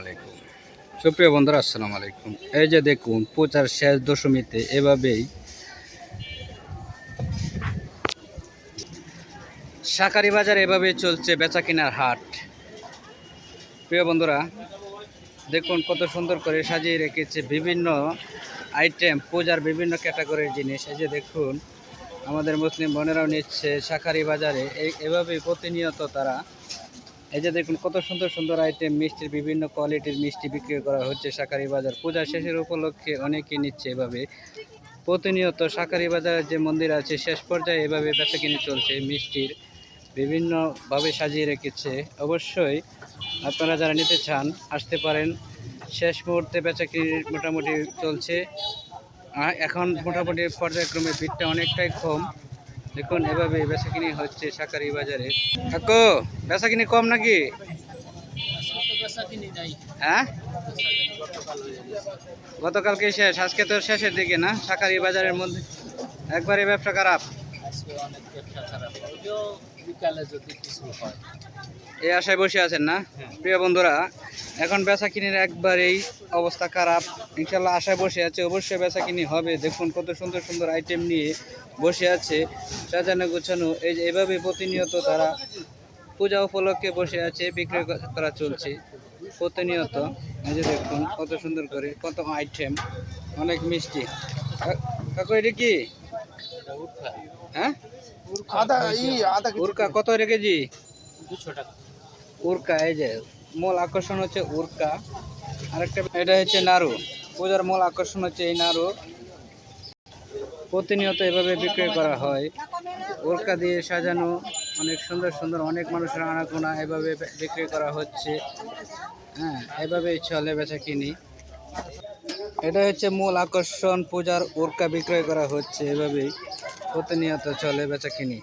আলাইকুম। সুপ্রিয় বন্ধুরা, আসসালামু আলাইকুম। এই যে দেখুন পূজার শেষ দশমীতে এভাবেই শাকারি বাজার এভাবে চলছে বেচা কেনার হাট। প্রিয় বন্ধুরা, দেখুন কত সুন্দর করে সাজিয়ে রেখেছে বিভিন্ন আইটেম পূজার বিভিন্ন ক্যাটাগরির জিনিস। এই যে দেখুন, আমাদের মুসলিম বোনেরাও নিচ্ছে শাকারি বাজারে। এই, এভাবেই প্রতিনিয়ত তারা এই যে দেখুন, কত সুন্দর সুন্দর আইটেম মিষ্টির বিভিন্ন কোয়ালিটির মিষ্টি বিক্রি করা হচ্ছে শাকারি বাজার। পূজা শেষের উপলক্ষে অনেকেই নিচ্ছে এভাবে। প্রতিনিয়ত শাকারি বাজারের যে মন্দির আছে, শেষ পর্যায়ে এভাবে বেচা কিনে চলছে মিষ্টির। বিভিন্নভাবে সাজিয়ে রেখেছে। অবশ্যই আপনারা যারা নিতে চান, আসতে পারেন। শেষ মুহূর্তে বেচা কিনে মোটামুটি চলছে। এখন মোটামুটি পর্যায়ক্রমে ভিড়টা অনেকটাই কম। দেখুন, এভাবে বেচাকিনি হচ্ছে শাকারি বাজারে। কাকু, বেচাকিনি কম নাকি? হ্যাঁ? গতকালকে শেষ, আজকে তো শেষের দিকে না, শাকারি বাজারের মধ্যে। একবারে ব্যবসা খারাপ। আজকে অনেক ব্যবসা খারাপ যদিও বিকালে যদি কিছু হয়। এই আশায় বসে আছেন না? প্রিয় বন্ধুরা এখন বেচা কিনির একবারেই অবস্থা খারাপ। ইনশাল্লাহ আশায় বসে আছে অবশ্যই বেচা কিনি হবে। দেখুন কত সুন্দর সুন্দর আইটেম নিয়ে বসে আছে সাজানো গোছানো। এই যে এভাবে প্রতিনিয়ত তারা পূজা উপলক্ষে বসে আছে বিক্রয় করা চলছে। প্রতিনিয়ত। এই যে দেখুন কত সুন্দর করে কত আইটেম অনেক মিষ্টি। কাকু এটা কি? হ্যাঁ? আদা ই আদা উরকা কত রে কেজি? দুশো টাকা। উরকা এই যে মূল আকর্ষণ হচ্ছে উরকা। আরেকটা এটা হচ্ছে নাড়ু। পূজার মূল আকর্ষণ হচ্ছে এই নাড়ু। প্রতিনিয়ত এভাবে বিক্রয় করা হয়। উরকা দিয়ে সাজানো অনেক সুন্দর সুন্দর অনেক মানুষের আনাগোনা এভাবে বিক্রি করা হচ্ছে। হ্যাঁ এভাবেই চলে বেচা কিনি এটা হচ্ছে মূল আকর্ষণ পূজার উর্কা বিক্রয় করা হচ্ছে এভাবেই। প্রতিনিয়ত চলে বেচা কিনি